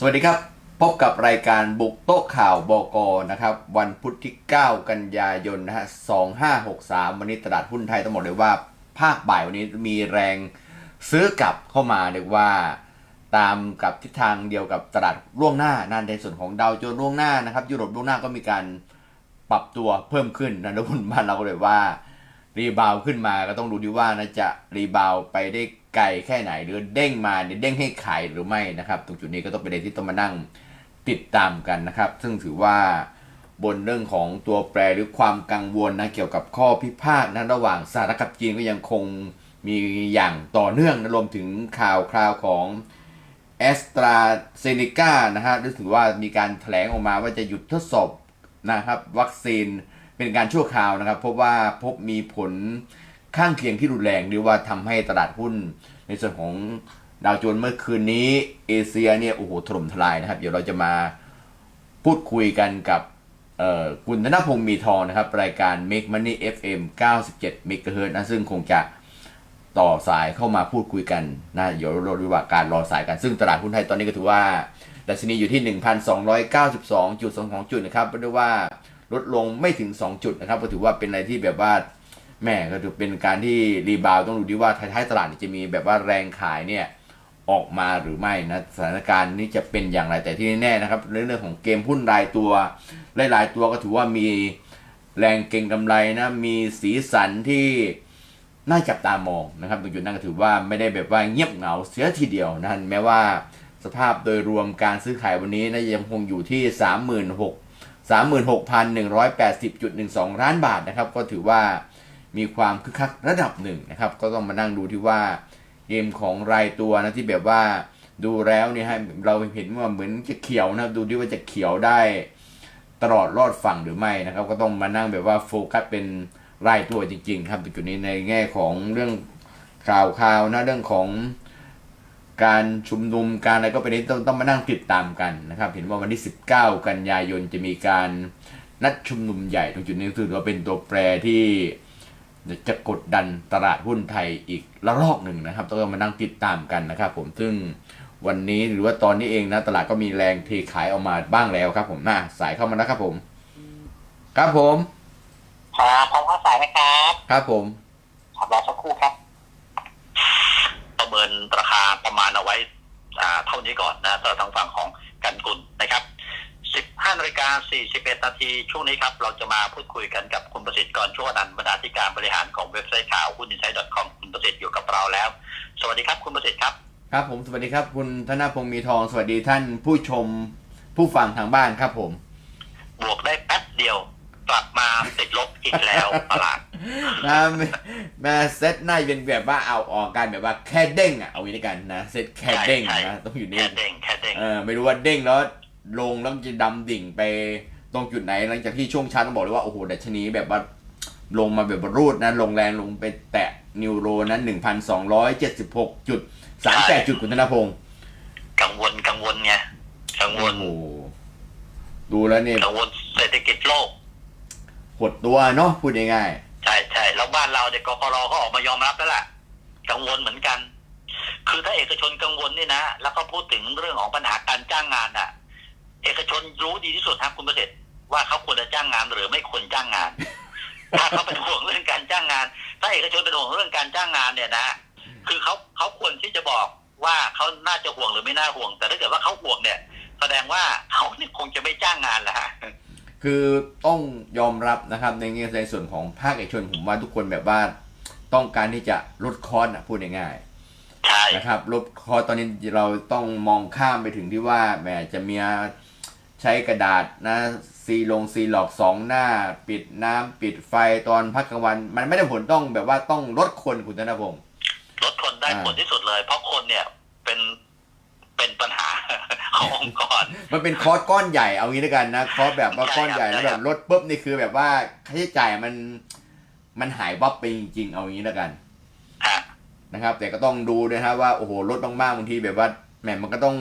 สวัสดีครับ พบกับรายการบุกโต๊ะข่าวบกนะครับ วันพุธที่ 9 กันยายนนะฮะ2563 วันนี้ตลาดหุ้นไทยต้องบอกเลยว่า ภาคบ่ายวันนี้มีแรงซื้อกลับเข้ามาเรียกว่า ตามกับทิศทางเดียวกับตลาดล่วงหน้านั่นในส่วนของดาวโจนส์ล่วงหน้านะครับ ยุโรปล่วงหน้าก็มีการปรับตัวเพิ่มขึ้นนะทุกคนบ้านเราก็เลยว่ารีบาวขึ้นมาก็ต้องดูดีว่านะจะรีบาวไปได้ไกลแค่ไหนหรือเด้งมาเนี่ยเด้งให้ขายหรือไม่นะครับ ตรงจุดนี้ก็ต้องเป็นอะไรที่ต้องมานั่งติดตามกันนะครับ ซึ่งถือว่าบนเรื่องของตัวแปรหรือความกังวลนะเกี่ยวกับข้อพิพาทนะระหว่างสหรัฐกับจีนก็ยังคงมีอย่างต่อเนื่องนะรวมถึงข่าวคราวของแอสตราเซเนกานะฮะรู้สึกว่ามีการแถลงออกมาว่าจะหยุดทดสอบนะครับ วัคซีนเป็นการชั่วคราวนะครับ พบว่าพบมีผล ข้างเคียงที่รุนแรงหรือว่าทำให้ตลาดหุ้น ในส่วนของดาวโจนส์เมื่อคืนนี้เอเชียเนี่ยโอ้โหถล่มทลายนะครับ เดี๋ยวเราจะมาพูดคุยกันกับคุณธนพงศ์มีทองนะครับ รายการ Make Money FM 97 MHz นะซึ่งคงจะต่อสายเข้ามาพูดคุยกันนะเดี๋ยวเราดูว่าการรอสายกันซึ่งตลาดหุ้นไทยตอนนี้ก็ถือว่าดัชนีอยู่ที่ 1,292.22 จุดนะครับเรียกว่าลดลงไม่ถึง 2 จุดนะครับก็ถือว่าเป็นอะไรที่แบบว่า แม่ก็ถือเป็นการที่รีบาวต้องดูดีว่าท้ายๆตลาดจะมีแบบว่าแรงขายเนี่ยออกมาหรือไม่นะสถานการณ์นี้จะเป็นอย่างไรแต่ที่แน่ๆนะครับ เรื่องของเกมหุ้นรายตัวหลายๆตัวก็ถือว่ามีแรงเก็งกำไรนะมีสีสันที่น่าจับตามองนะครับตรงจุดนั้นก็ถือว่าไม่ได้แบบว่าเงียบเหงาเสียทีเดียวนะแม้ว่าสภาพโดยรวมการซื้อขายวันนี้นะยังคงอยู่ที่ 36,000 36,180.12 ล้านบาทนะครับ ก็ถือว่า มีความคึกคักระดับหนึ่งนะครับ ก็ต้องมานั่งดูที่ว่าเกมของรายตัวนะที่แบบว่าดูแล้วเนี่ยฮะเราเห็นว่าเหมือนจะเขียวนะครับ ดูที่ว่าจะเขียวได้ตลอดรอดฝั่งหรือไม่นะครับ ก็ต้องมานั่งแบบว่าโฟกัสเป็นรายตัวจริง ๆ ครับจุดนี้ในแง่ของเรื่องข่าวข่าวนะเรื่องของการชุมนุมการอะไรก็เป็นที่ต้องต้องมานั่งติดตามกันนะครับ เห็นว่าวันที่ 19 กันยายนจะมีการนัดชุมนุมใหญ่ตรงจุดนี้ถือว่าเป็นตัวแปรที่ จะกดดันตลาดหุ้นไทยอีกระลอกหนึ่งนะครับต้องมานั่งติดตามกันนะครับ ผมซึ่งวันนี้หรือว่าตอนนี้เองนะตลาดก็มีแรงเทขายออกมาบ้างแล้วครับ ผมน่าสายเข้ามาแล้วครับผม ครับผมครับพร้อมเข้าสายไหมครับ ครับผมครับรอสักครู่ครับ ประเมินราคาประมาณเอาไว้อ่าเท่านี้ก่อนนะสำหรับทางฝั่งของกันกุลนะครับ 15นาฬิกา 41 นาที ช่วงนี้ครับ เราจะมาพูดคุยกันกับคุณประสิทธิ์กรชั่วนันท์บรรณาธิการบริหารของเว็บไซต์ข่าวหุ้นอินไซด์ .com คุณประสิทธิ์อยู่กับเราแล้ว สวัสดีครับคุณประสิทธิ์ครับ ครับผม สวัสดีครับ คุณธนพงศ์มีทอง สวัสดีท่านผู้ชมผู้ฟังทางบ้านครับผม บวกได้แป๊บเดียว กลับมาติดลบอีกแล้วตลาดนะมาเซตหน้าเป็นแบบว่าเอาออกกันแบบว่าแค่เด้งอะเอางี้ด้วยกันนะเซตแค่เด้งใช่ใช่นะต้องอยู่นี่แค่เด้งแค่เด้งเออไม่รู้ว่าเด้งแล้ว ลงแล้วจะดำดิ่งไปตรงจุดไหนหลังจากที่ช่วงเช้าต้องบอกเลยว่าโอ้โหดัชนีแบบว่าลงมาแบบรูดนะลงแรงลงไปแตะนิวโรนั้นหนึ่งพันสองร้อยเจ็ดสิบหกจุดสามแปดจุดคุณธนพงศ์กังวลกังวลไงกังวโอ้ลโหดูแล้วเนี่ยกังวลเศรษฐกิจโลกหดตัวเนาะพูดง่ายใช่ใช่แล้วบ้านเราเด็กกกรก็ออกมายอมรับแล้วล่ะกังวลเหมือนกัน คือถ้าเอกชนกังวลนี่นะ แล้วก็พูดถึงเรื่องของปัญหาการจ้างงานอะ เอกชนรู้ดีที่สุดครับคุณประเสริฐว่าเขาควรจะจ้างงานหรือไม่ควรจ้างงาน ถ้าเขาเป็นห่วงเรื่องการจ้างงาน ถ้าเอกชนเป็นห่วงเรื่องการจ้างงานเนี่ยนะ คือเขาเขาควรที่จะบอกว่าเขาน่าจะห่วงหรือไม่น่าห่วง แต่ถ้าเกิดว่าเขาห่วงเนี่ย แสดงว่าเขาเนี่ยคงจะไม่จ้างงานแหละฮะๆคือต้องยอมรับนะครับในแง่ในส่วนของภาคเอกชนผมว่าทุกคนแบบว่าต้องการที่จะลดคอสอะพูดง่ายๆใช่นะครับลบคอตอนนี้เราต้องมองข้ามไปถึงที่ว่าแหมจะมี ใช้กระดาษนะซีลงซีหลอกสองหน้า ปิดน้ำปิดไฟตอนพักกลางวัน มันไม่ได้ผลต้องแบบว่าต้องลดคนคุณธนพงศ์ลดคนได้อ่าผลที่สุดเลย เพราะคนเนี่ยเป็นเป็นปัญหาขององค์กรมันเป็นคอสก้อนใหญ่เอางี้ด้วยกันนะคอสแบบว่าก้อนใหญ่ใช่แล้วคแบรับบลดปุ๊บนี่คือแบบว่าค่าใช้จ่ายมันมันหายวับไปจริงๆเอางี้แล้วกันฮะนะครับ แต่ก็ต้องดูด้วยนะครับว่าโอ้โหลดมากๆบางทีแบบว่าแหมมันก็ต้อง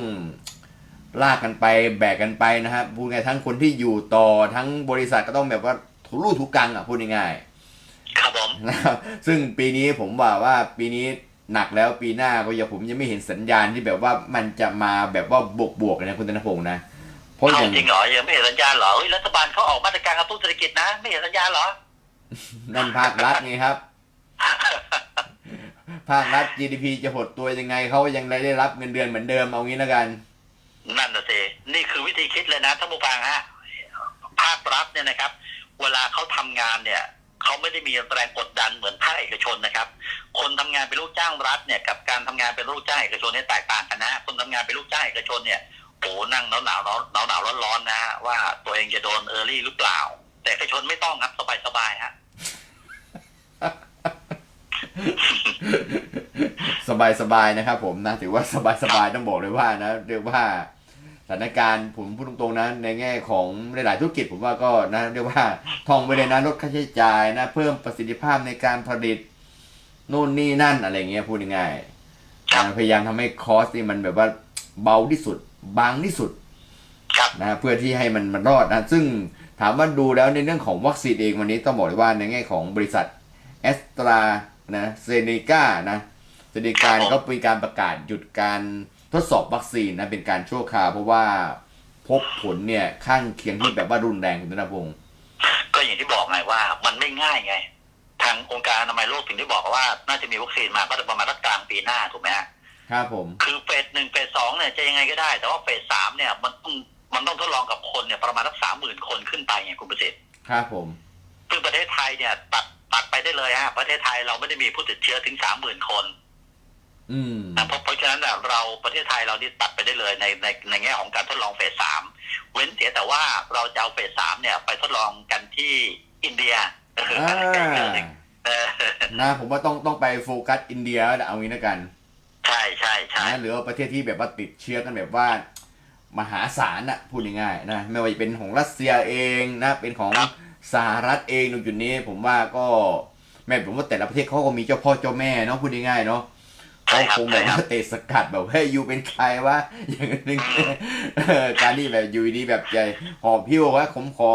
ลากกันไปแบกกันไปนะครับพูดง่ายๆทั้งคนที่อยู่ต่อทั้งบริษัทก็ต้องแบบว่าถูรูถูกังอะพูดง่ายครับผมๆนะครับซึ่งปีนี้ผมว่าว่าปีนี้หนักแล้วปีหน้าก็ยังผมยังไม่เห็นสัญญาณที่แบบว่ามันจะมาแบบว่าบวกบวกๆเลยนะคุณธนพงศ์นะเพราะอเอาย่างจริงเหรอยังไม่เห็นสัญญาณเหรอเฮ้ยรัฐบาลเขาออกมาตรการกระตุ้นเศรษฐกิจนะ ไม่เห็นสัญญาณเหรอนั่นภาครัฐไงครับภาครัฐ GDP จะหดตัวยังไงเขายังได้รับเงินเดือนเหมือนเดิมเอางี้แล้วกัน นั่นน่ะสินี่คือวิธีคิดเลยนะท่านผู้ฟังฮะภาครัฐเนี่ยนะครับ เวลาเขาทำงานเนี่ยเขาไม่ได้มีแรงกดดันเหมือนภาคเอกชนนะครับ คนทำงานเป็นลูกจ้างรัฐเนี่ยกับการทำงานเป็นลูกจ้างเอกชนเนี่ยแตกต่างกันนะ คนทำงานเป็นลูกจ้างเอกชนเนี่ยโอ้นั่งหนาวหนาวหนาวหนาวร้อนร้อนๆนะฮะว่าตัวเองจะโดนเออร์ลี่หรือเปล่า แต่เอกชนไม่ต้องครับสบายสบายฮะสบายสบายๆนะครับผมนะถือว่าสบายสบายๆต้องบอกเลยว่านะเรียกว่า สถานการณ์ผมพูดตรงๆนะในแง่ของหลายๆธุรกิจผมว่าก็นะเรียกว่าท่องไปเลยนะลดค่าใช้จ่ายนะเพิ่มประสิทธิภาพในการผลิตนู่นนี่นั่นอะไรเงี้ยพูดง่ายๆครับนะพยายามทำให้คอสนี่มันแบบว่าเบาที่สุด บางที่สุดครับนะเพื่อที่ให้มันมันรอดนะซึ่งถามว่าดูแล้วในเรื่องของวัคซีนเองวันนี้ต้องบอกเลยว่าในแง่ของบริษัทแอสตรานะเซเนกานะเซเนกาเนี่ยก็มีการประกาศหยุดการ ทดสอบวัคซีนนะเป็นการชั่วคราวเพราะว่าพบผลเนี่ยข้างเคียงที่แบบว่ารุนแรงคุณธนพงศ์ก็อย่างที่บอกไงว่า มันไม่ง่ายไง ทางองค์การอนามัยโลกถึงได้บอกว่า น่าจะมีวัคซีนมาก็จะประมาณสักกลางปีหน้าถูกไหมฮะครับผม คือเฟสหนึ่งเฟสสองเนี่ยจะยังไงก็ได้ แต่ว่าเฟสสามเนี่ยมันต้องมันต้องทดลองกับคนเนี่ยประมาณสักสามหมื่นคนขึ้นไปไงคุณประสิทธิ์ครับผมซึ่งประเทศไทยเนี่ยตัดตัดไปได้เลยฮะประเทศไทยเราไม่ได้มีผู้ติดเชื้อถึงสามหมื่นคน อืมนะเพราะเพราะฉะนั้นเนี่ยเราประเทศไทยเรานี่ตัดไปได้เลยในในในแง่ของการทดลองเฟสสามเว้นเสียแต่ว่าเราจะเอาเฟสสามเนี่ย ไปทดลองกันที่อินเดียก็คืออ่าการใกล้เคียงเออนะผมว่าต้องต้องไปโฟกัสอินเดียแล้วเอางี้แล้วกัน ใช่ใช่ใช่นะหรือว่าประเทศที่แบบว่าติดเชื้อกันแบบว่ามหาศาลน่ะพูดง่ายๆนะไม่ว่าจะเป็นของรัสเซียเองนะเป็นของสหรัฐเองตรงจุดนี้ ผมว่าก็แม่ผมว่าแต่ละประเทศเขาก็มีเจ้าพ่อเจ้าแม่เนาะพูดง่ายๆเนาะ ใช่เขาครับคงแบบใช่คว่ารับเตะสกัดแบบเฮ้ยยูเป็นใครวะอย่างนึงเออการที่แบบอยู่ดีแบบใหญ่หอบพิ้วว่าผมขอ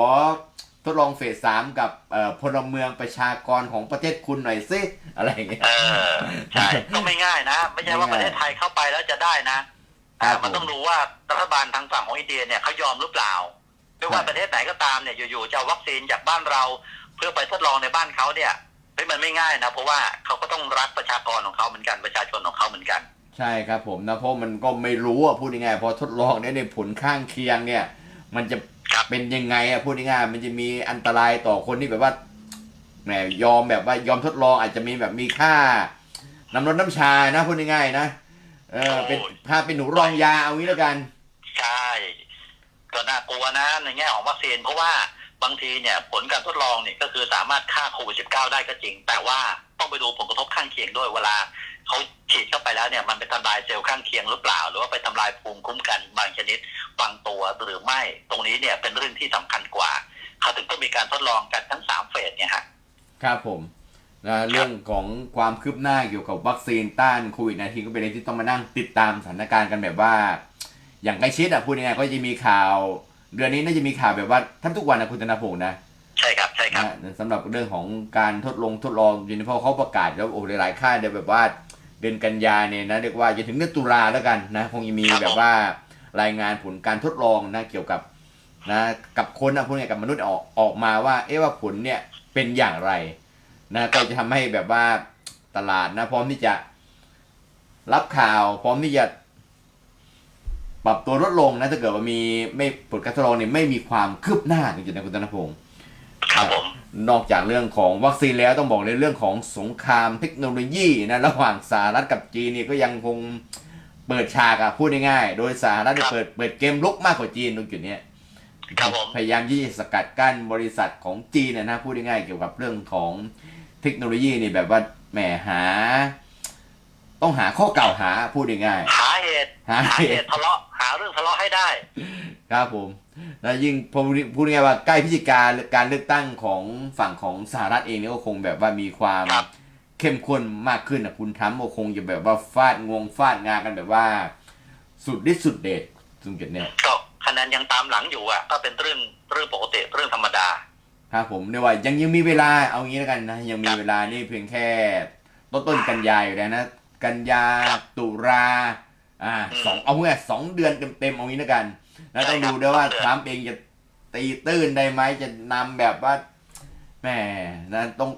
ทดลองเฟสสามกับเอ่อพลเมืองประชากรของประเทศคุณหน่อยสิอะไรอย่างเงี้ยเออใช่ก็ไม่ง่ายนะ ไม่ใช่ว่าไม่ปง่ายระเทศไทยเข้าไปแล้วจะได้นะครัอ่าบมันต้องดูว่ารัฐบาลทางฝั่งของอินเดียเนี่ยเขายอมหรือเปล่าไม่ว่าใช่ประเทศไหนก็ตามเนี่ยอยู่ๆจะเอาวัคซีนจากบ้านเรา เพื่อไปทดลองในบ้านเขาเนี่ยเฮ้ยมันไม่ง่ายนะ เพราะว่าเขาก็ต้องรักประชากรของเขาเหมือนกันประชาชนของเขาเหมือนกัน ใช่ครับผมนะเพราะมันก็ไม่รู้อะพูดง่ายๆพอทดลองเนี่ยในผลข้างเคียงเนี่ย มันจะครับเป็นยังไงอะพูดง่ายๆมันจะมีอันตรายต่อคนที่แบบว่าแหมยอมแบบว่ายอมทดลองอาจจะมีแบบมีค่าน้ำร้อนน้ำชานะพูดง่ายๆนะเออเป็นถ้าเป็นหนูรองยาเอางี้แล้วกัน ใช่ก็น่ากลัวนะในแง่ของวัคซีนเพราะว่า บางทีเนี่ยผลการทดลองเนี่ยก็คือสามารถฆ่าโควิด -19 ได้ก็จริง แต่ว่าต้องไปดูผลกระทบข้างเคียงด้วยเวลาเขาฉีดเข้าไปแล้วเนี่ยมันไปทำลายเซลล์ข้างเคียงหรือเปล่า หรือว่าไปทำลายภูมิคุ้มกันบางชนิดบางตัวหรือไม่ตรงนี้เนี่ยเป็นเรื่องที่สำคัญกว่าเขาถึงต้องมีการทดลองกันทั้งสามเฟสเนี่ยฮะครับผมนะเรื่องของความคืบหน้าเกี่ยวกับวัคซีนต้านโควิด -19 ก็เป็นเรื่องที่ต้องมานั่งติดตามสถานการณ์กันแบบว่า อย่างใกล้ชิดอะพูดยังไงก็จะมีข่าว เดือนนี้น่าจะมีข่าวแบบว่าท่านทุกวันนะคุณธนพงศ์นะใช่ครับใช่ครับนะสำหรับเรื่องของการทดลองทดลองยูนิพอเขาประกาศแล้วโอ้หลายๆค่ายเดี๋ยวแบบว่าเดือนกันยาเนี่ยนะเรียกว่าจะถึงเดือนตุลาแล้วกันนะคงจะมีครับผมแบบว่ารายงานผลการทดลองนะเกี่ยวกับนะกับคนนะพูดง่ายๆกับมนุษย์ออกออกมาว่า เอ๊ะว่าผลเนี่ยเป็นอย่างไรนะก็จะทำให้แบบว่าตลาดนะพร้อมที่จะรับข่าวพร้อมที่จะ ปรับตัวลดลงนะถ้าเกิดว่ามีไม่ผลการทดลองเนี่ยไม่มีความคืบหน้าจริงๆนะคุณธนพงศ์ครับผมนอกจากเรื่องของวัคซีนแล้วต้องบอกในเรื่องของสงครามเทคโนโลยีนะระหว่างสหรัฐกับจีนเนี่ยก็ยังคงเปิดฉากอะพูดง่ายๆโดยสหรัฐเนี่ยครับเปิดเปิดเกมลุกมากกว่าจีนตรงจุดเนี้ยครับผมพยายามที่จะสกัดกั้นบริษัทของจีนนะนะพูดง่ายๆเกี่ยวกับเรื่องของเทคโนโลยีนี่แบบว่าแหมหา ต้องหาข้อกล่าวหาพูดง่ายๆ หาเหตุหาหาเหเหตุตุ ทะเลาะหาเรื่องทะเลาะให้ได้ ครับผม แล้วยิ่งพอพูดง่ายๆว่าใกล้พิธีการการเลือกตั้งของฝั่งของสหรัฐเองเนี่ยก็คงแบบว่ามีความครับ เข้มข้นมากขึ้นนะคุณทรัมป์ก็คงจะแบบว่าฟาดงวงฟาดงากันแบบว่า สุดฤทธิ์สุดเดชตรงจุดเนี้ยก็คะแนนยังตามหลังอยู่อะ ก็เป็นเรื่องเรื่องปกติเรื่องธรรมดา ครับผมเรียกว่ายังยังมีเวลาเอางี้แล้วกันนะยังมีเวลานี่เพียงแค่ต้นต้นๆกันยายอยู่แล้วนะ กันยาครับตุลาอ่าอืมสองเอาเงี้ยสองเดือนเต็มๆเอางี้แล้วกัน แล้วต้องใช่ครับดูด้วยว่าสองเดือนทรัมป์เองจะตีตื้นได้ไหมจะนำแบบว่าแหมนะตรง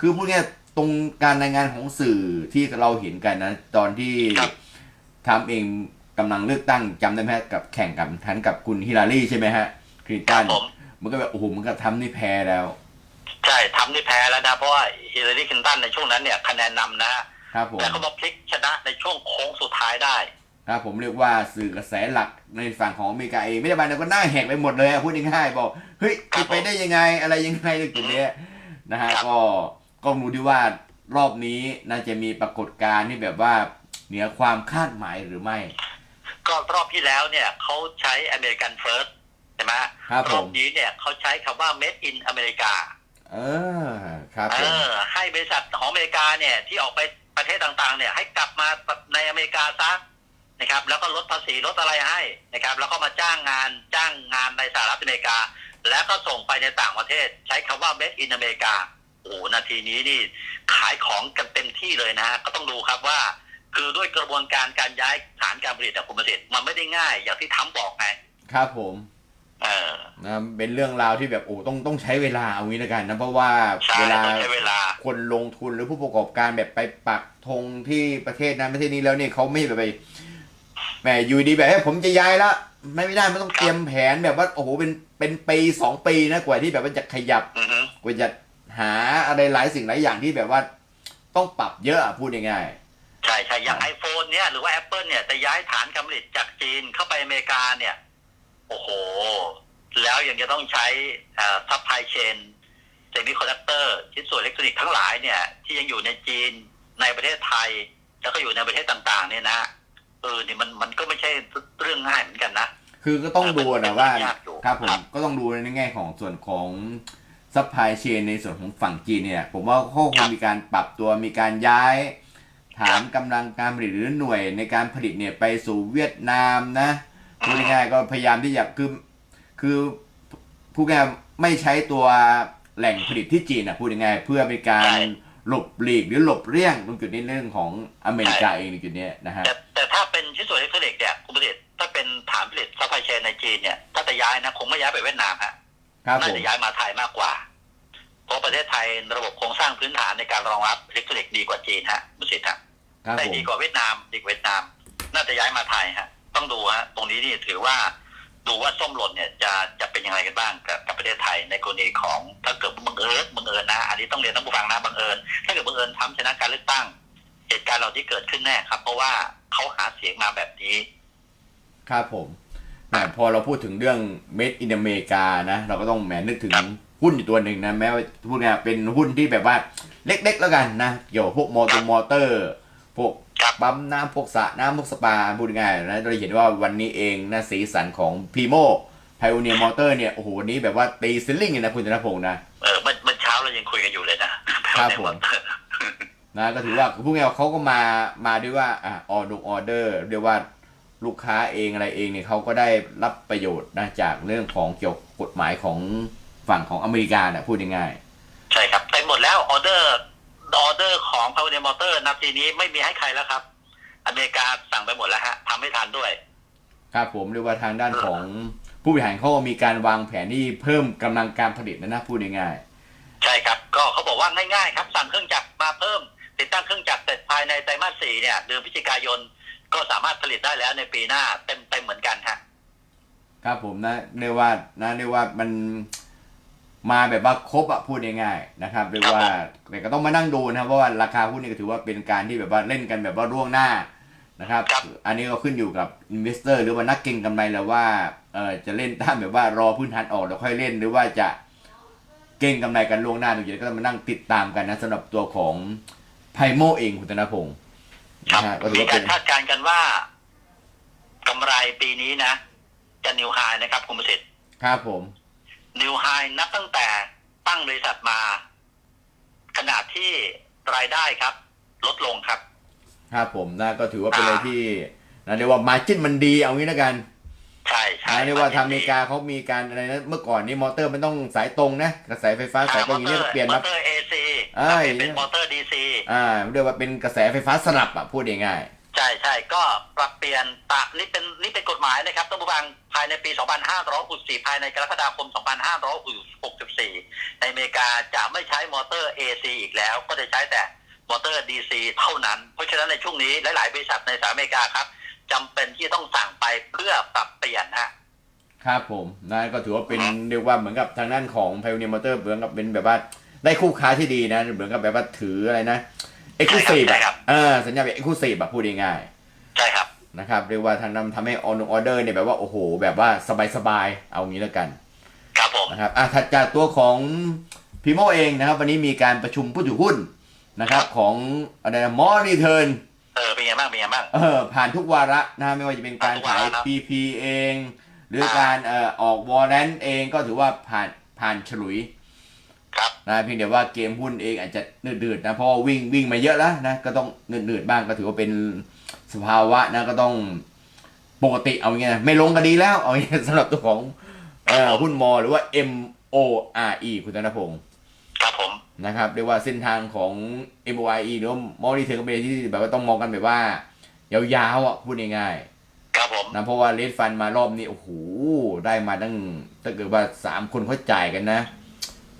คือพูดง่ายๆตรงการรายงานของสื่อที่เราเห็นกันนะตอนที่ครับทรัมป์เองกำลังเลือกตั้งจำได้ไหมฮะกับแข่งกับทันกับคุณฮิลลารีใช่ไหมฮะคลินคตัรับนผมมันก็แบบโอ้โหมันก็ทำนี่แพ้แล้ว ใช่ทำนี่แพ้แล้วนะ เพราะว่าฮิลลารีคลินตันในช่วงนั้นเนี่ยคะแนนนำนะ ครับผมแต่เขามาพลิกชนะในช่วงโค้งสุดท้ายได้ครับผมเรียกว่าสื่อกระแสหลักในฝั่งของอเมริกาเองไม่ได้บานก็หน้าแหกไปหมดเลยอะพูดง่ายๆบอกเฮ้ยครับไปได้ยังไงอะไรยังไงในจุดเนี้ยนะฮะครับก็ก็รู้ดีว่ารอบนี้น่าจะมีปรากฏการณ์ที่แบบว่าเหนือความคาดหมายหรือไม่ ก็รอบที่แล้วเนี่ยเขาใช้อเมริกันเฟิร์สใช่ไหมครับผมอบนี้เนี่ยเขาใช้คำว่า made in อเมริกา เออครับเอผมอให้บริษัทของอเมริกาเนี่ยที่ออกไป ประเทศต่างๆ เนี่ยให้กลับมาในอเมริกาซะนะครับ แล้วก็ลดภาษีลดอะไรให้นะครับ แล้วก็มาจ้างงานจ้างงานในสหรัฐอเมริกา แล้วก็ส่งไปในต่างประเทศ ใช้คำว่า made in อเมริกาโอ้โหนาทีนี้นี่ขายของกันเต็มที่เลยนะฮะก็ต้องดูครับว่า คือด้วยกระบวนการการย้ายฐานการผลิตอะคุณประสิทธิ์มันไม่ได้ง่าย อย่างที่ทำบอกไงครับผม นะเป็นเรื่องราวที่แบบโอ้ต้องต้องใช้เวลาเอางี้แล้วกันนะเพราะว่าใช่เวลาต้องใช้เวลาคนลงทุนหรือผู้ประกอบการแบบไปปักธงที่ประเทศนั้นประเทศนี้แล้วเนี่ยเขาไม่แบบไปแหมอยู่ดีแบบเฮ้ยผมจะย้ายละไม่ไม่ได้มันต้องเตรียมแผนแบบว่าโอ้โหเป็นเป็นปีสองปีนะกว่าที่แบบว่าจะขยับอือฮึกว่าจะหาอะไรหลายสิ่งหลายอย่างที่แบบว่าต้องปรับเยอะอะพูดง่ายใช่ใช่อย่างไอโฟนเนี่ยหรือว่า Apple เนี่ยจะย้ายฐานการผลิตจากจีนเข้าไปอเมริกาเนี่ย โอ้โห แล้วยังจะต้องใช้ซัพพลายเชนเซมิคอนดักเตอร์ชิ้นส่วนอิเล็กทรอนิกส์ทั้งหลายเนี่ย ที่ยังอยู่ในจีนในประเทศไทย แล้วก็อยู่ในประเทศต่างๆ เนี่ยนะเออนี่มันมันก็ไม่ใช่เรื่องง่ายเหมือนกันนะๆคือก็ต้องดูนะว่ายากอยู่ครับผมครับก็ต้องดูในแง่ของส่วนของซัพพลายเชนในส่วนของฝั่งจีนเนี่ย ผมว่าเขาคงมีการปรับตัวมีการย้าย ฐานกำลังการผลิตหรือหน่วยในการผลิตเนี่ยไปสู่เวียดนามนะ พูดง่ายๆก็พยายามที่จะคือคือพูดง่ายๆไม่ใช้ตัวแหล่งผลิตที่จีนอะพูดง่ายๆเพื่อเป็นการใช่หลบหลีกหรือหลบเลี่ยงตรงจุดนี้เรื่องของอเมริกาเองในจุดเนี้ยนะฮะแต่แต่ถ้าเป็นชิ้นส่วนอิเล็กทรอนิกส์เนี่ยคุณประสิทธิ์ถ้าเป็นฐานผลิตซัพพลายเชนในจีนเนี่ยถ้าจะย้ายนะคงไม่ย้ายไปเวียดนามฮะครับน่าผมจะย้ายมาไทยมากกว่า เพราะประเทศไทยระบบโครงสร้างพื้นฐานในการรองรับอิเล็กทรอนิกส์ดีกว่าจีนฮะคุณสิทธิ์ฮะครับได้ผมดีกว่าเวียดนามดีกว่าเวียดนาม น่าจะย้ายมาไทยฮะ ต้องดูฮะตรงนี้นี่ถือว่าดูว่าส้มหล่นเนี่ยจะจะเป็นยังไงกันบ้างกับกับประเทศไทยในกรณีของถ้าเกิดบังเอิญบังเอิญนะ อันนี้ต้องเรียนท่านผู้ฟังนะบังเอิญถ้าเกิดบังเอิญทำชนะการเลือกตั้ง เหตุการณ์เหล่านี้เกิดขึ้นแน่ครับ เพราะว่าเขาหาเสียงมาแบบนี้ ครับผมแหมพอเราพูดถึงเรื่อง Made in America นะ เราก็ต้องแหมนึกถึงครับหุ้นอยู่ตัวหนึ่งนะแม้ว่าพูดง่ายๆเป็นหุ้นที่แบบว่าเล็กๆแล้วกันนะเกี่ยวกับพวกมอเตอร์มอเตอร์ พวกครับปั๊มน้ำพวกสระน้ำพวกสปาพูดง่ายๆนะเราเห็นว่าวันนี้เองนะสีสันของพีโมไพโอเนียมอเตอร์เนี่ยโอ้โหวันนี้แบบว่าตีซิลลิ่งเลยนะคุณธนพงศ์นะเออเมื่อเมื่อเช้าเรายังคุยกันอยู่เลยนะครับผมนะก็ถือว่าพูดง่ายๆว่าเขาก็มามาด้วยว่าอะออดออเดอร์เรียกว่าลูกค้าเองอะไรเองเนี่ยเขาก็ได้รับประโยชน์นะจากเรื่องของเกี่ยวกับกฎหมายของฝั่งของอเมริกาเนี่ยพูดง่ายใช่ครับเต็มหมดแล้วออเดอร์ ออเดอร์ของ p o w e r Motor นาทีนี้ไม่มีให้ใครแล้วครับ อเมริกาสั่งไปหมดแล้วฮะทำไม่ทันด้วยๆครับผมเรียกว่าทางด้านของผู้บริหารเขาก็มีการวางแผนที่เพิ่มกำลังการผลิตนะนะพูดง่ายใช่ครับ ก็เขาบอกว่าง่ายๆครับ สั่งเครื่องจักรมาเพิ่ม ติดตั้งเครื่องจักรเสร็จภายในไตรมาสสี่เนี่ยเดือนพฤศจิกายนก็สามารถผลิตได้แล้วในปีหน้าเต็มเต็มๆเหมือนกันฮะๆครับผมนะเรียกว่านะเรียกว่ามัน มาแบบว่าครบอะพูดง่ายๆนะครับเรียกว่าแต่ก็ต้องมานั่งดูนะครับเพราะว่าราคาหุ้นนี่ก็ถือว่าเป็นการที่แบบว่าเล่นกันแบบว่าล่วงหน้านะครับครับ อันนี้ก็ขึ้นอยู่กับอินเวสเตอร์หรือว่านักเก็งกำไรแล้วว่าเออจะเล่นตามแบบว่ารอพื้นฐานออกแล้วค่อยเล่นหรือว่าจะเก็งกำไรกันล่วงหน้าตรงนี้ก็ต้องมานั่งติดตามกันนะสำหรับตัวของไพโมเองคุณธนพงศ์ครับนะฮะก็ถือมีว่ากาเป็รนคาดการณ์กันว่ากำไรปีนี้นะ จะนิวไฮนะครับคุณประสิทธิ์ครับผม นิวไฮนับตั้งแต่ตั้งบริษัทมาขนาดที่รายได้ครับ ลดลงครับ ครับผมนะก็ถือว่าเป็นอะไรอ่าที่นะเรียกว่ามาจิ้นมันดีเอางี้แล้วกัน ใช่ใช่นะเรียกว่าทางอเมริกาเขามีการอะไรนะเมื่อก่อนนี่มอเตอร์มันต้องสายตรงนะกระแสไฟฟ้าสายตรงอย่างนี้ก็เปลี่ยนมมาอเตอร์เอซีเอ้ยเป็นมอเตอร์ดีซีอ่าเรียกว่าเป็นกระแสไฟฟ้าสลับอะพูดง่าย ใช่ใช่ก็ปรับเปลี่ยนตะนี่เป็นนี่เป็นกฎหมายนะครับท่านผู้ฟังภายในปี 2564 ภายในกรกฎาคม 2564 ในอเมริกาจะไม่ใช้มอเตอร์ AC อีกแล้ว ก็จะใช้แต่มอเตอร์ DC เท่านั้น เพราะฉะนั้นในช่วงนี้หลาย ๆ บริษัทในสหรัฐอเมริกาครับจำเป็นที่ต้องสั่งไปเพื่อปรับเปลี่ยนฮะๆครับผมนะก็ถือว่าเป็นเรียกว่าเหมือนกับทางด้านของ Pioneer Motor เหมือนกับเป็นแบบว่าได้คู่ค้าที่ดีนะเหมือนกับแบบว่าถืออะไรนะ Exclusive ใช่ครับอะเออสัญญาแบบ Exclusive แบบพูดง่ายๆใช่ครับนะครับเรียกว่าทางนำทำให้ออออเดอร์เนี่ยแบบว่าโอ้โห แบบว่าสบายๆเอางี้แล้วกัน ครับผม นะครับอะถัดจากตัวของพีโมเองนะครับ วันนี้มีการประชุมผู้ถือหุ้นนะครับของอะไรนะมอรีเทิร์นเออ เป็นไงบ้าง เป็นไงบ้าง เออผ่านทุกวาระนะฮะไม่ว่าจะเป็นการผ่านทุกวาขายระครับ PP เอง หรืออ่าการเอ่อออกวอร์เรนต์เองก็ถือว่าผ่านผ่านฉลุย ครับนะเพียงแต่ว่าเกมหุ้นเองอาจจะนืดๆนะเพราะว่าวิ่งวิ่งมาเยอะแล้วนะก็ต้องนืดๆบ้างก็ถือว่าเป็นสภาวะนะก็ต้องปกติเอาอย่างเงี้ยไม่ลงก็ดีแล้วเอาอย่างเงี้ยสำหรับตัวของเอ่อหุ้นมอหรือว่า M O R E คุณธนพงศ์ครับผมนะครับเรียกว่าเส้นทางของ M O R E หรือว่ามอรีเทิร์นก็เป็นที่แบบว่าต้องมองกันแบบว่ายาวๆอะพูดง่ายครับผมๆนะเพราะว่าเลดฟันมารอบนี้โอ้โหได้มาตั้งถ้าเกิดว่าสามคนเขาจ่ายกันนะ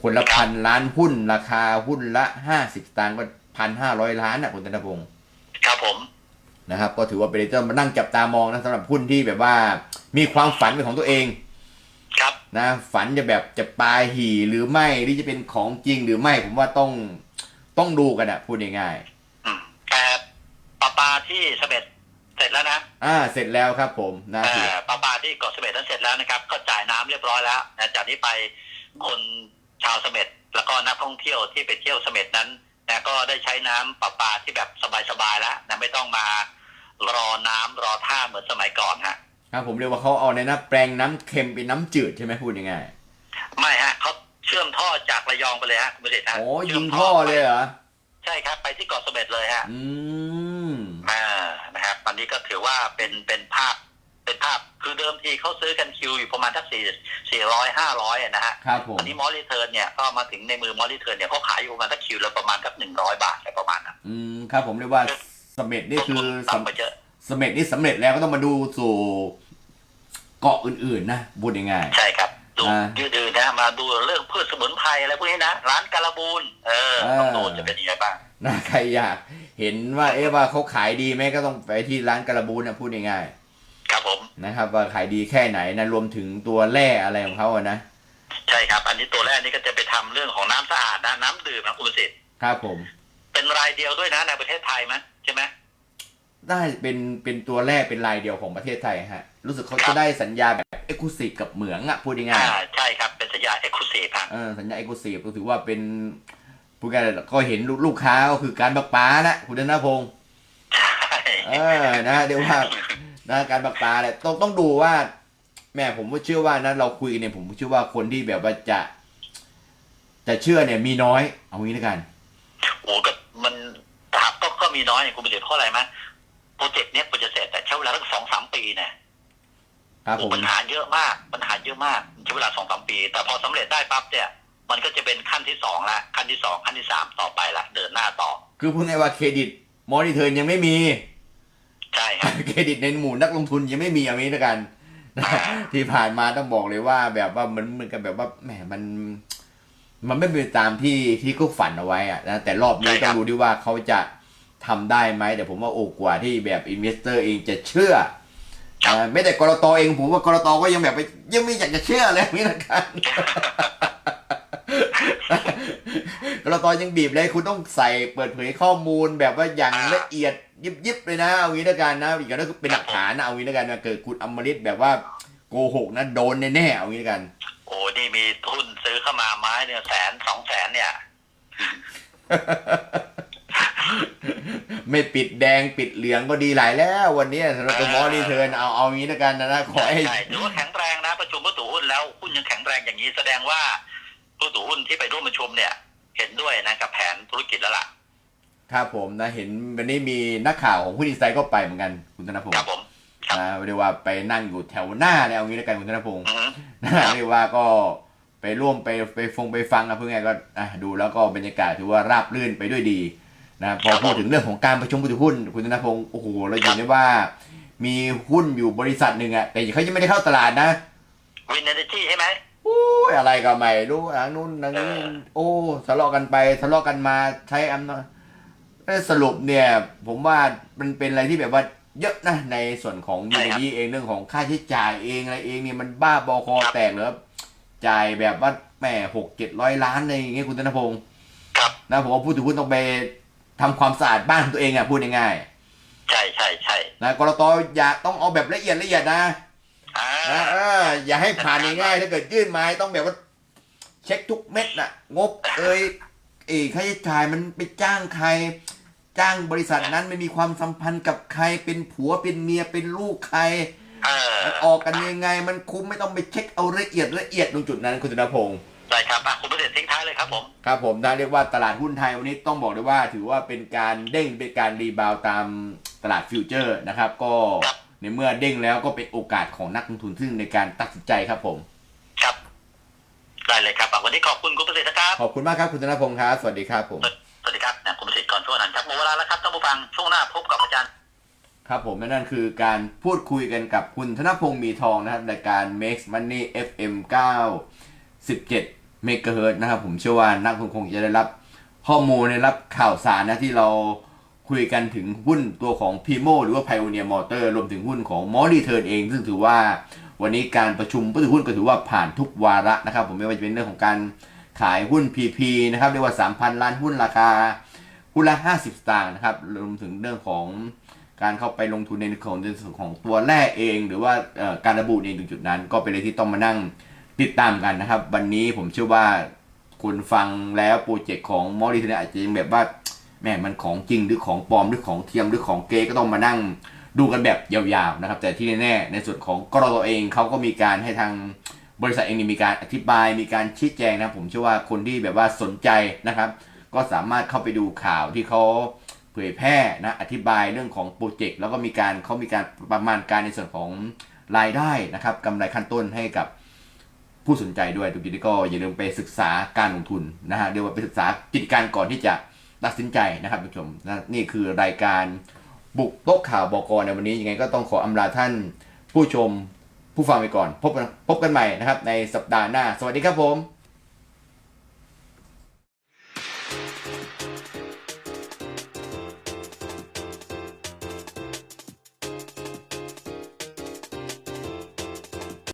คนละพันล้านหุ้นราคาหุ้นละห้าสิบตางค์ก็พันห้าร้อยล้านอะคุณธนพงศ์ครับผมนะครับ ก็ถือว่าเป็นเรื่องมานั่งจับตามองนะสำหรับหุ้นที่แบบว่ามีความฝันเป็นของตัวเอง ครับนะฝันจะแบบจะปลาหี่หรือไม่หรือจะเป็นของจริงหรือไม่ผมว่าต้องต้องดูกันอะพูดง่ายอืมแต่ปลาปลาที่เสม็ดเสร็จแล้วนะๆอ่าเสร็จแล้วครับ ผมนะเอ่คืออปลาปลาที่เกาะเสม็ดนั้นเสร็จแล้วนะครับ ก็จ่ายน้ำเรียบร้อยแล้วนะจากนี้ไปคน ชาวเสม็ดแล้วก็นักท่องเที่ยวที่ไปเที่ยวเสม็ดนั้นนะก็ได้ใช้น้ำปลาปลาที่แบบสบายๆแล้วนะไม่ต้องมารอน้ำรอท่าเหมือนสมัยก่อนฮะครับผมเรียกว่าเขาเอาในน้ำแปลงน้ำเค็มเป็นน้ำจืดใช่ไหมพูดง่ายไม่ฮะเขาเชื่อมท่อจากระยองไปเลยฮะคุณประสิทธิ์ๆฮะโอ้เชื่ยิมงท่อเลยเหรอใช่ครับ ไปที่เกาะเสม็ดเลยฮะ อืมอ่านะครับตอนนี้ก็ถือว่าเป็นเป็นภาพเป็นภาพ คือเดิมทีเขาซื้อกันคิวอยู่ประมาณทักสี่สี่ร้อยห้าร้อยนะฮะครับผมอันนี้มอลลีเทิร์นเนี่ยก็มาถึงในมือมอลลีเทิร์นเนี่ยเขาขายอยู่ประมาณสักคิวละประมาณสักหนึ่งร้อยบาทอะไรประมาณนั้นอืมครับผมเรียกว่าสมเร็จนี่คือต้สองไปเจอำสำเร็จนี่สำเร็จแล้วก็ต้องมาดูสู่เกาะอื่นๆนะพูดง่ายใช่ครับดูอ่ายืดๆนะมาดูเรื่องพืชสมุนไพรอะไรพวกนี้นะร้านการบูนเออเออต้องดูจะเป็นยังไงบ้างๆนะใครอยากเห็นว่าเอ๊ะว่าเขาขายดีไหมก็ต้องไปที่ร้านการะบูนนะพูดง่าย ครับผมๆนะครับ ว่าขายดีแค่ไหนนะรวมถึงตัวแร่อะไรของเขาอะนะใช่ครับ อันนี้ตัวแรกนี่ก็จะไปทำเรื่องของน้ำสะอาดนะน้ำดื่มนะคุณประสิทธิ์ครับผม เป็นรายเดียวด้วยนะในประเทศไทยมั้ยใช่ไหมได้เป็นเป็นตัวแรกเป็นรายเดียวของประเทศไทยฮะ รู้สึกเขาครัจะบได้สัญญาแบบเอ็กซ์คลูซีฟกับเหมืองอะพูดง่ายอ่าใช่ครับเป็นสัญญาเอ็กซ์คลูซีฟครับๆเออสัญญาเอ็กซ์คลูซีฟก็ถือว่าเป็นพูดง่ายๆก็เห็นลูกค้าก็คือการบักป้านะคุณธนพงศ์ใช่เออนะเดี๋ยวว่า นะการบักป้าแหละต้องต้องดูว่า แม่ผมก็เชื่อว่านะเราคุยกันเนี่ยผมเชื่อว่าคนที่แบบว่าจะ จะเชื่อเนี่ยมีน้อย เอางี้แล้วกันโอ้ก็มันถามก็ก็มีน้อยอย่างคุณประสิทธิ์เพราะอะไรมั้ยโปรเจกต์เนี้ยควรจะเสร็จแต่ใช้เวลาตั้งสองสามปีเนี่ยครับผมปัญหาเยอะมากปัญหาเยอะมากใช้เวลาสองสามปี แต่พอสำเร็จได้ปั๊บเนี่ย มันก็จะเป็นขั้นที่สองละขั้นที่สองขั้นที่สามต่อไปละเดินหน้าต่อ คือพูดง่ายๆว่าเครดิตมอนิเทอร์ยังไม่มี ใช่ครับ เครดิตในหมู่นักลงทุนยังไม่มีเอางี้แล้วกันอ่าที่ผ่านมาต้องบอกเลยว่า แบบว่ามันเหมือนกับแบบว่าแหมมัน มันไม่เป็นตามที่ที่เขาฝันเอาไว้อะนะแต่รอบนี้ต้องดูด้วยว่าเขาจะทำได้ไหมแต่ผมว่าโอ้กว่าที่แบบอินเวสเตอร์เองจะเชื่ออ่าไม่แต่กรตเองผมว่ากรตก็ยังแบบยังไม่อยากจะเชื่อเลยนี่ละกันกรตยังบีบเลยคุณต้องใส่เปิดเผยข้อมูลแบบว่าอย่างละเอียด ยิบยิบเลยนะเอางี้แล้วกันนะอีกอย่างนึงคือเป็นหลักฐานนะเอางี้แล้วกันนะเกิดคุณอมฤตแบบว่าโกหกนะโดนแน่ๆเอางี้แล้วกัน โอ้นี่มีทุนซื้อเข้ามาไม้เนี่ยแสนสองแสนเนี่ย ไม่ปิดแดงปิดเหลืองก็ดีหลายแล้ว วันนี้สำหรับตัวมอรีเทิร์นเอาเอางี้แล้วกันนะนะขอใช่ให้ใช่ถือว่าแข็งแรงนะประชุมผู้ถือหุ้นแล้วหุ้นยังแข็งแรงอย่างนี้แสดงว่าผู้ถือหุ้นที่ไปร่วมประชุมเนี่ย เห็นด้วยนะกับแผนธุรกิจแล้วล่ะ ครับผมนะเห็นวันนี้มีนักข่าวของหุ้นอินไซด์ก็ไปเหมือนกันคุณธนพงครัศ์บผมครับนะเรียกว่าไปนั่งอยู่แถวหน้าเลยเอางี้แล้วกันคุณธนพงศ์อือฮึนะเรียกว่าก็ไปร่วมไปไปฟงไปฟังนะเพื่อนไงก็อะดูแล้วก็บรรยากาศถือว่าราบรื่นไปด้วยดีนะพอพูดถึงเรื่องของการประชุมผู้ถือหุ้น คุณธนพงศ์โอ้โหเราเห็นได้ว่า มีหุ้นอยู่บริษัทหนึ่งอะแต่เขายังไม่ได้เข้าตลาดนะวินเนอร์ที่ใช่ไหมโอ้ยอะไรก็ไม่รู้อันนู้นอันนี้เออโอ้ทะเลาะกันไปทะเลาะกันมาใช้อำนาจเอ้ย สรุปเนี่ย ผมว่ามันเป็นอะไรที่แบบว่าเยอะนะในส่วนของยูนีเองเรื่องของค่าใช้จ่ายเองอะไรเองเนี่ยมันบ้าบอคอแตกเหรอจ่ายแบบว่าแหมหกเจ็ดร้อยล้านอะไรอย่างเงี้ยคุณธนพงศ์ครับนะผมว่าพูดถึงคุณต้องไปทำความสะอาดบ้านตัวเองอะพูดง่ายใช่ใช่ใช่ๆนะกรตอย่าต้องเอาแบบละเอียดละเอียดนะอ่านะเอออย่าให้ผ่านง่ายๆถ้าเกิดยื่นมาต้องแบบว่า เช็คทุกเม็ดน่ะ งบเอ้ยเอ้ค่าใช้จ่ายมันไปจ้างใคร จ้างบริษัทนั้นไม่มีความสัมพันธ์กับใครเป็นผัวเป็นเมียเป็นลูกใครเออมันออกกันยังไง มันคุ้มไม่ต้องไปเช็คเอาละเอียดละเอียดตรงจุดนั้นคุณธนพงศ์ได้ครับอะคุณประเสริฐทิ้งท้ายเลยครับผมครับผมถ้าเรียกว่าตลาดหุ้นไทยวันนี้ต้องบอกเลยว่า ถือว่าเป็นการเด้งเป็นการรีบาวด์ตามตลาดฟิวเจอร์นะครับ ก็ในเมื่อเด้งแล้วก็เป็นโอกาสของนักลงทุนซึ่งในการตัดสินใจครับผม ครับ ได้เลยครับอะวันนี้ขอบคุณคุณประเสริฐนะครับขอบคุณมากครับคุณธนพงศ์ครับสวัสดีครับผม สวัสดีครับ นะคุณประสิทธิ์ก่นช่วงนั้นครับหมดเวลาแล้วครับท่านผู้ฟังช่วงหน้าพบกับอาจารย์ ครับผมและนั่นคือการพูดคุยกันกับคุณธนพงศ์มีทองนะครับรายการ Makes Money FM 9 17เมกะเฮิร์นะครับ ผมเชื่อว่านักลงทุนคงจะได้รับข้อมูลได้รับข่าวสารนะที่เราคุยกันถึงหุ้นตัวของ p ีโมหรือว่า Pioneer Motor รวมถึงหุ้นของ m o r i t u r n เอง ซึ่งถือว่าวันนี้การประชุมผู้ถือหุ้นก็ถือว่าผ่านทุกวาระนะครับ ผมไม่ว่าจะเป็นเรื่องของการขายหุ้น PP นะครับเรียกว่า 3,000 ล้านหุ้นราคา หุ้นละ 50 สตางค์นะครับ รวมถึงเรื่องของการเข้าไปลงทุนในของในส่วนของตัวแร่เอง หรือว่าการระบุเองถึงจุดนั้น ก็เป็นอะไรที่ต้องมานั่งติดตามกันนะครับ วันนี้ผมเชื่อว่าคุณฟังแล้วโปรเจกต์ของมอริทเนอาจจะยังแบบว่าแม่มันของจริงหรือของปลอมหรือของเทียมหรือของเก๊ก็ต้องมานั่งดูกันแบบยาวๆนะครับ แต่ที่แน่ๆในส่วนของกรตเองเขาก็มีการให้ทางบริษัทเองนี่มีการอธิบายมีการชี้แจงนะผมเชื่อว่าคนที่แบบว่าสนใจนะครับ ก็สามารถเข้าไปดูข่าวที่เขาเผยแพร่นะอธิบายเรื่องของโปรเจกต์แล้วก็มีการเขามีการประมาณการในส่วนของรายได้นะครับกำไรขั้นต้นให้กับผู้สนใจด้วยทุกทีนี้ก็อย่าลืมไปศึกษาการลงทุนนะฮะเรียกว่าไปศึกษากิจการก่อนที่จะตัดสินใจนะครับทุกผู้ชมนะนี่คือรายการบุกโต๊ะข่าวบกในวันนี้ยังไงก็ต้องขออำลาท่านผู้ชมผู้ฟังไปก่อน พบกันพบกันใหม่นะครับในสัปดาห์หน้า สวัสดีครับผม